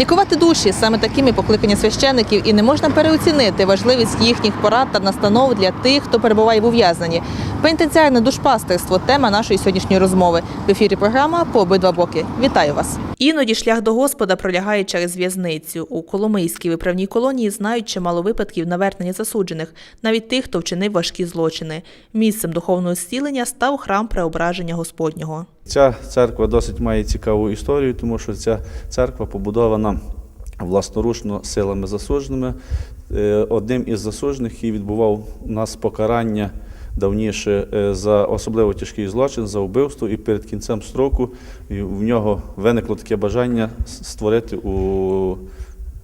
Лікувати душі саме такими покликання священиків, і не можна переоцінити важливість їхніх порад та настанов для тих, хто перебуває в ув'язненні. Пенітенціарне душпастерство тема нашої сьогоднішньої розмови. В ефірі програма по обидва боки. Вітаю вас. Іноді шлях до Господа пролягає через в'язницю. У Коломийській виправній колонії знають чимало випадків навернення засуджених, навіть тих, хто вчинив важкі злочини. Місцем духовного зцілення став храм преображення Господнього. Ця церква досить має цікаву історію, тому що ця церква побудована власноручно силами засудженими. Е, Одним із засуджених, який відбував у нас покарання давніше е, за особливо тяжкий злочин, за вбивство, і перед кінцем строку в нього виникло таке бажання створити у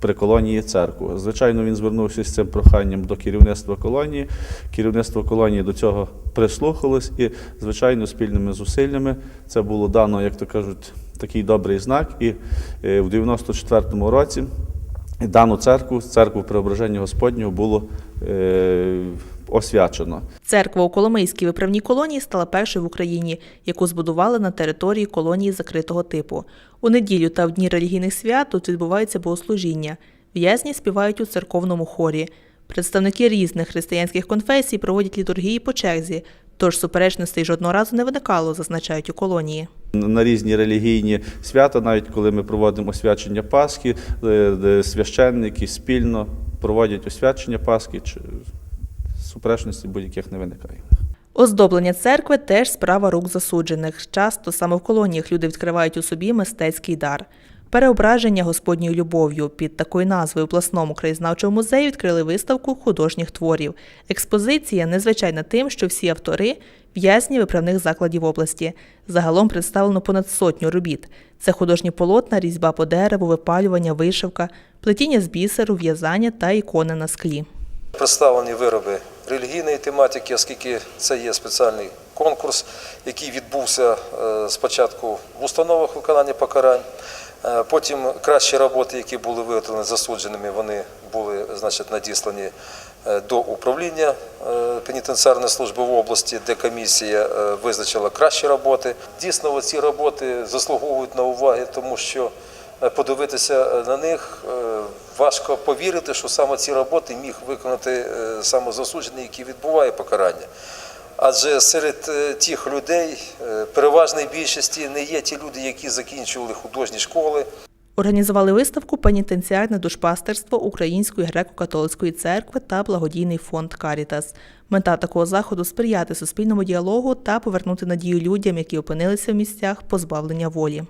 при колонії церкву. Звичайно, він звернувся з цим проханням до керівництва колонії. Керівництво колонії до цього прислухалось і, звичайно, спільними зусиллями це було дано, як то кажуть, такий добрий знак. І е, в 94-му році дану церкву, церкву Преображення Господнього, було е, освячено. Церква у Коломийській виправній колонії стала першою в Україні, яку збудували на території колонії закритого типу. У неділю та в дні релігійних свят тут відбувається богослужіння. В'язні співають у церковному хорі. Представники різних християнських конфесій проводять літургії по черзі, тож суперечностей жодного разу не виникало, зазначають у колонії. на різні релігійні свята, навіть коли ми проводимо освячення Пасхи, е, священники спільно проводять освячення Пасхи, суперечності будь-яких не виникає. Оздоблення церкви теж справа рук засуджених. Часто саме в колоніях люди відкривають у собі мистецький дар. Переображення Господньою любов'ю під такою назвою в обласному краєзнавчому музеї відкрили виставку художніх творів. Експозиція незвичайна тим, що всі автори в'язні виправних закладів області. Загалом представлено понад сотню робіт. Це художні полотна, різьба по дереву, випалювання, вишивка, плетіння з бісеру, в'язання та ікони на склі. Представлені вироби релігійної тематики, оскільки це є спеціальний конкурс, який відбувся е, спочатку в установах виконання покарань. Е, Потім кращі роботи, які були виготовлені засудженими, вони були значить, надіслані е, до управління пенітенціарної служби в області, де комісія визначила кращі роботи. Дійсно, ці роботи заслуговують на уваги, тому що подивитися е, на них е, важко повірити, що саме ці роботи міг виконати е, саме засуджений, який відбуває покарання. Адже серед е, тих людей е, переважної більшості не є ті люди, які закінчували художні школи, Організували виставку Пенітенціарне душпастерство Української греко-католицької церкви та благодійний фонд Карітас. Мета такого заходу сприяти суспільному діалогу та повернути надію людям, які опинилися в місцях позбавлення волі.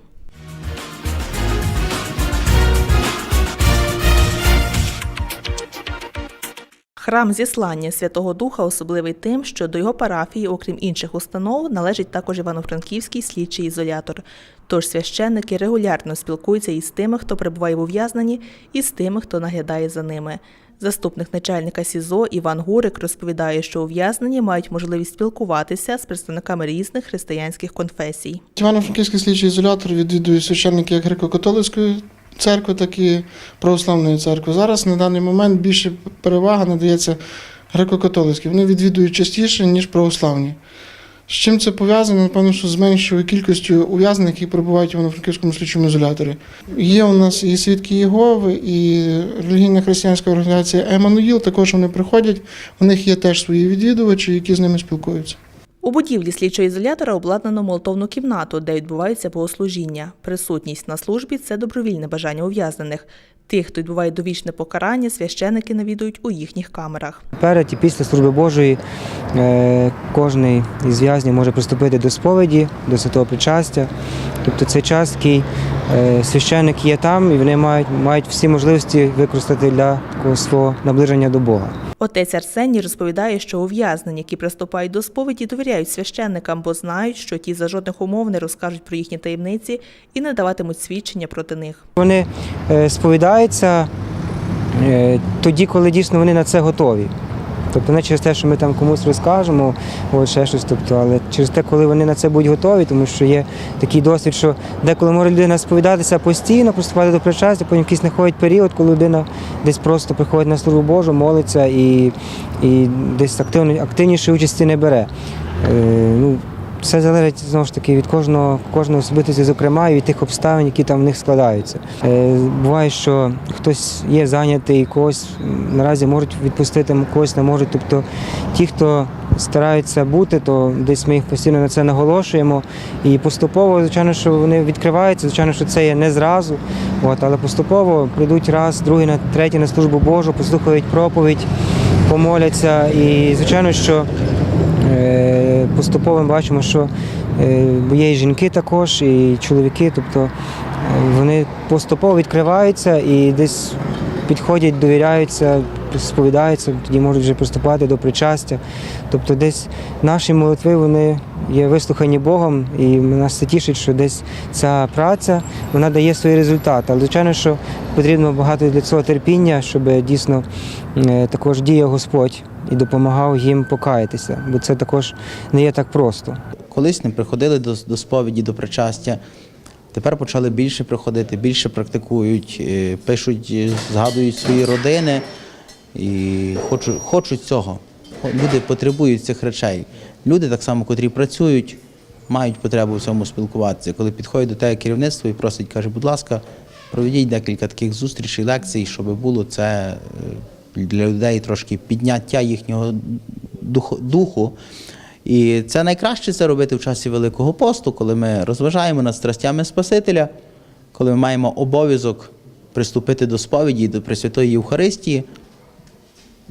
Храм зіслання Святого Духа особливий тим, що до його парафії, окрім інших установ, належить також Івано-Франківський слідчий ізолятор. Тож священники регулярно спілкуються із тими, хто перебуває в ув'язненні, і з тими, хто наглядає за ними. Заступник начальника СІЗО Іван Гурик розповідає, що ув'язнені мають можливість спілкуватися з представниками різних християнських конфесій. Івано-Франківський слідчий ізолятор відвідує священники як греко-католицької церкви, так і православної церкви. Зараз на даний момент більше перевага надається греко-католицькій. Вони відвідують частіше, ніж православні. З чим це пов'язано? Напевно, що з меншою кількістю ув'язнених, які перебувають в Івано-Франківському слідчому ізоляторі. Є у нас і свідки Єгови, і релігійна християнська організація Еммануїл. Також вони приходять. У них є теж свої відвідувачі, які з ними спілкуються. У будівлі слідчого ізолятора обладнано молитовну кімнату, де відбуваються богослужіння. Присутність на службі це добровільне бажання ув'язнених. Тих, хто відбуває довічне покарання, священики навідують у їхніх камерах. Перед і після служби Божої е, кожен із в'язнів може приступити до сповіді, до святого причастя. Тобто цей час, який е, священник є там, і вони мають, мають всі можливості використати для свого наближення до Бога. Отець Арсеній розповідає, що ув'язнені, які приступають до сповіді, довіряють священникам, бо знають, що ті за жодних умов не розкажуть про їхні таємниці і не даватимуть свідчення проти них. Вони е, сповідаються е, тоді, коли дійсно вони на це готові. Тобто не через те, що ми там комусь розкажемо, от ще щось, тобто, але через те, коли вони на це будуть готові, тому що є такий досвід, що деколи може людина сповідатися постійно, приступати до причастя, потім якийсь знаходить період, коли людина десь просто приходить на службу Божу, молиться і, і десь активно, активніше участі не бере. Е, ну, все залежить знову ж таки від кожного, кожного особистості, зокрема, і від тих обставин, які там в них складаються. Е, буває, що хтось є зайнятий, когось наразі можуть відпустити, когось не можуть. Тобто ті, хто стараються бути, то десь ми їх постійно на це наголошуємо. І поступово, звичайно, що вони відкриваються, звичайно, що це є не зразу. От, але поступово прийдуть раз, другий, третій на службу Божу, послухають проповідь, помоляться. І звичайно, що Е, Поступово ми бачимо, що е, є і жінки також, і чоловіки, тобто е, вони поступово відкриваються і десь підходять, довіряються, сповідаються, тоді можуть вже приступати до причастя. Тобто десь наші молитви вони є вислухані Богом, і нас це тішить, що десь ця праця вона дає свої результати. Але звичайно, що потрібно багато для цього терпіння, щоб дійсно е, також діяв Господь і допомагав їм покаятися, бо це також не є так просто. Колись не приходили до, до сповіді, до причастя. Тепер почали більше приходити, більше практикують, е, пишуть, е, згадують свої родини і хочуть, хочуть цього. Люди потребують цих речей. Люди, так само, котрі працюють, мають потребу в цьому спілкуватися. Коли підходять до тебе керівництво і просить, каже, будь ласка, проведіть декілька таких зустрічей, лекцій, щоб було це е, для людей трошки підняття їхнього духу. І це найкраще це робити в часі Великого посту, коли ми розважаємо над страстями Спасителя, коли ми маємо обов'язок приступити до сповіді, до Пресвятої Євхаристії.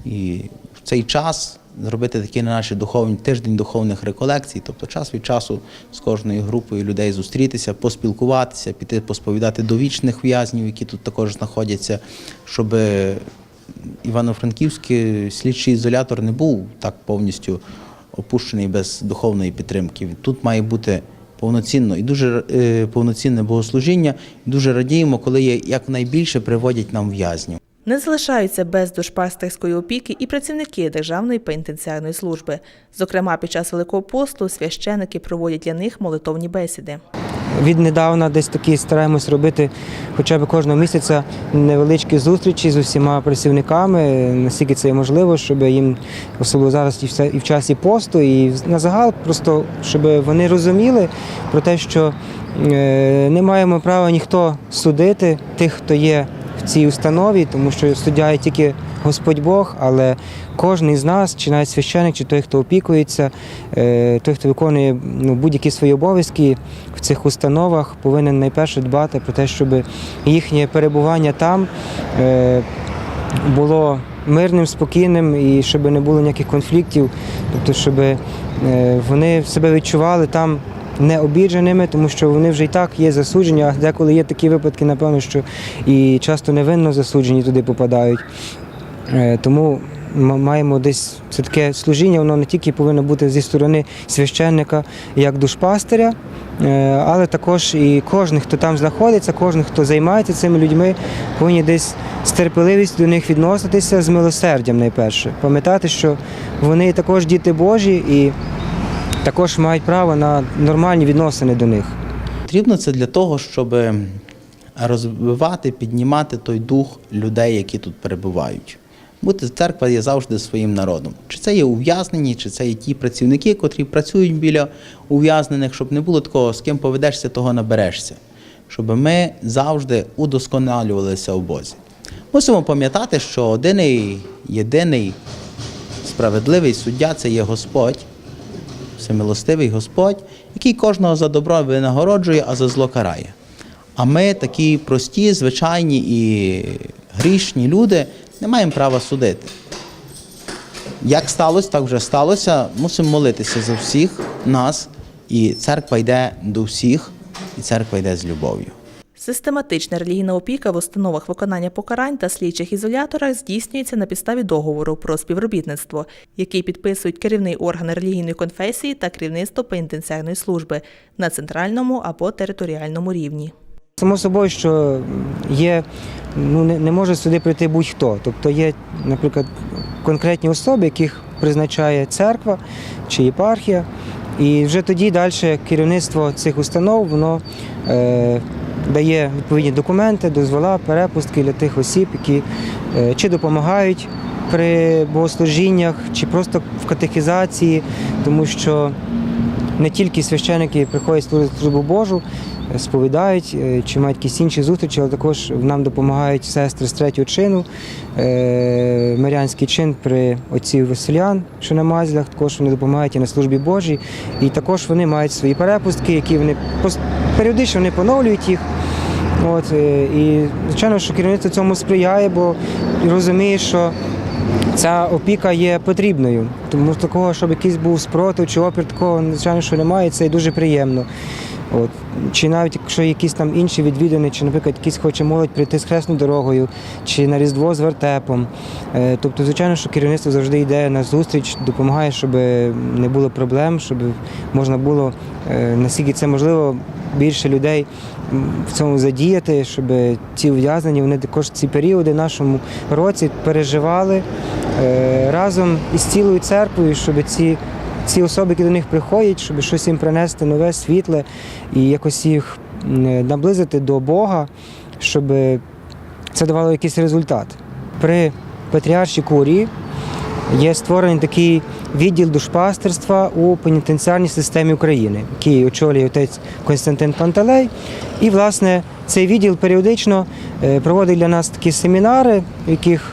І в цей час зробити на наші духовні тиждень духовних реколекцій, тобто час від часу з кожною групою людей зустрітися, поспілкуватися, піти посповідати до вічних в'язнів, які тут також знаходяться, щоб Івано-Франківський слідчий ізолятор не був так повністю опущений без духовної підтримки. Тут має бути повноцінно і дуже е, повноцінне богослужіння. Дуже радіємо, коли є якнайбільше приводять нам в'язнів. Не залишаються без душпастерської опіки і працівники Державної пенітенціарної служби. Зокрема, під час Великого посту священики проводять для них молитовні бесіди. Віднедавна десь такі стараємось робити хоча б кожного місяця невеличкі зустрічі з усіма працівниками, наскільки це можливо, щоб їм, особливо зараз і в часі посту, і на загал, просто щоб вони розуміли про те, що е, не маємо права ніхто судити тих, хто є цій установі, тому що суддя є тільки Господь Бог, але кожен із нас, чи навіть священик, чи той, хто опікується, е, той, хто виконує ну, будь-які свої обов'язки в цих установах, повинен найперше дбати про те, щоб їхнє перебування там е, було мирним, спокійним і щоб не було ніяких конфліктів, тобто, щоб е, вони себе відчували там не обідженими, тому що вони вже і так є засуджені, а деколи є такі випадки, напевно, що і часто невинно засуджені туди попадають. Е, Тому м- маємо десь це таке служіння, воно не тільки повинно бути зі сторони священника як душпастиря, е, але також і кожен, хто там знаходиться, кожен, хто займається цими людьми, повинні десь з терпеливістю до них відноситися з милосердям найперше. Пам'ятати, що вони також діти Божі і також мають право на нормальні відносини до них. Потрібно це для того, щоб розвивати, піднімати той дух людей, які тут перебувають. Бути церква є завжди своїм народом. Чи це є ув'язнені, чи це є ті працівники, котрі працюють біля ув'язнених, щоб не було такого, з ким поведешся, того наберешся. Щоб ми завжди удосконалювалися в Бозі. Мусимо пам'ятати, що один єдиний справедливий суддя це є Господь, всемилостивий Господь, який кожного за добро винагороджує, а за зло карає. А ми такі прості, звичайні і грішні люди не маємо права судити. Як сталося, так вже сталося. Мусимо молитися за всіх нас, і церква йде до всіх, і церква йде з любов'ю. Систематична релігійна опіка в установах виконання покарань та слідчих ізоляторах здійснюється на підставі договору про співробітництво, який підписують керівний орган релігійної конфесії та керівництво пенітенціарної служби на центральному або територіальному рівні. Само собою, що є, ну не, не може сюди прийти будь-хто. Тобто є, наприклад, конкретні особи, яких призначає церква чи єпархія. І вже тоді далі керівництво цих установ воно е, дає відповідні документи, дозвола, перепустки для тих осіб, які е, чи допомагають при богослужіннях, чи просто в катехізації, тому що не тільки священики приходять служити службу Божу, е, сповідають е, чи мають якісь інші зустрічі, але також нам допомагають сестри з третього чину, е, мирянський чин при отці Василян, що на Мазлях, також вони допомагають і на службі Божій. І також вони мають свої перепустки, які вони періодично вони поновлюють їх. От, і звичайно, що керівництво цьому сприяє, бо розуміє, що ця опіка є потрібною. Тому такого, щоб якийсь був спротив чи опір, такого звичайно, що немає, це дуже приємно. От. Чи навіть якщо якісь там інші відвідини, чи, наприклад, якісь хоче молодь прийти з хресною дорогою, чи на Різдво з вертепом. Е, Тобто, звичайно, що керівництво завжди йде на зустріч, допомагає, щоб не було проблем, щоб можна було, е, наскільки це можливо, більше людей в цьому задіяти, щоб ці ув'язнені, вони також ці періоди в нашому році переживали е, разом із цілою церквою, щоб ці ці особи, які до них приходять, щоб щось їм принести нове, світле і якось їх наблизити до Бога, щоб це давало якийсь результат. При патріаршій курії є створений такий відділ душпастерства у пенітенціарній системі України, який очолює отець Константин Пантелей. І, власне, цей відділ періодично е, проводить для нас такі семінари, в яких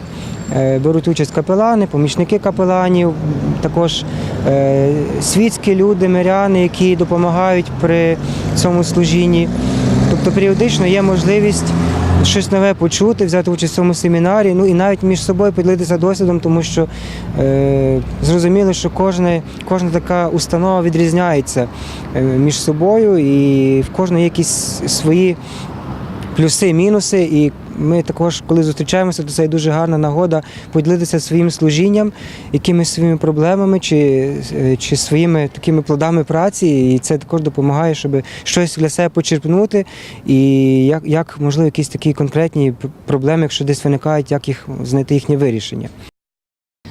е, беруть участь капелани, помічники капеланів, також е, світські люди, миряни, які допомагають при цьому служінні. Тобто періодично є можливість щось нове почути, взяти участь в цьому семінарі, ну і навіть між собою поділитися досвідом, тому що е, зрозуміло, що кожна, кожна така установа відрізняється е, між собою, і в кожної якісь свої плюси, мінуси. І ми також, коли зустрічаємося, то це дуже гарна нагода поділитися своїм служінням, якимись своїми проблемами чи, е, чи своїми такими плодами праці. І це також допомагає, щоб щось для себе почерпнути, і як, як можливо, якісь такі конкретні проблеми, якщо десь виникають, як їх знайти їхнє вирішення.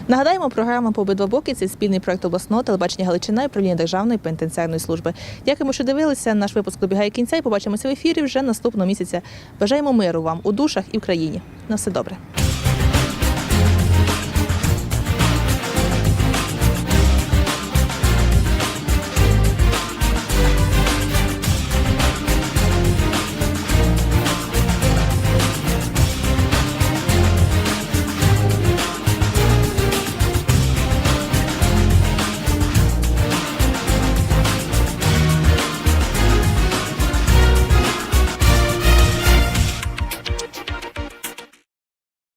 Нагадаємо, програма по обидва боки це спільний проект обласного телебачення Галичина і управління Державної пенітенціарної служби. Дякуємо, що дивилися. Наш випуск добігає кінця і побачимося в ефірі вже наступного місяця. Бажаємо миру вам у душах і в країні. На все добре.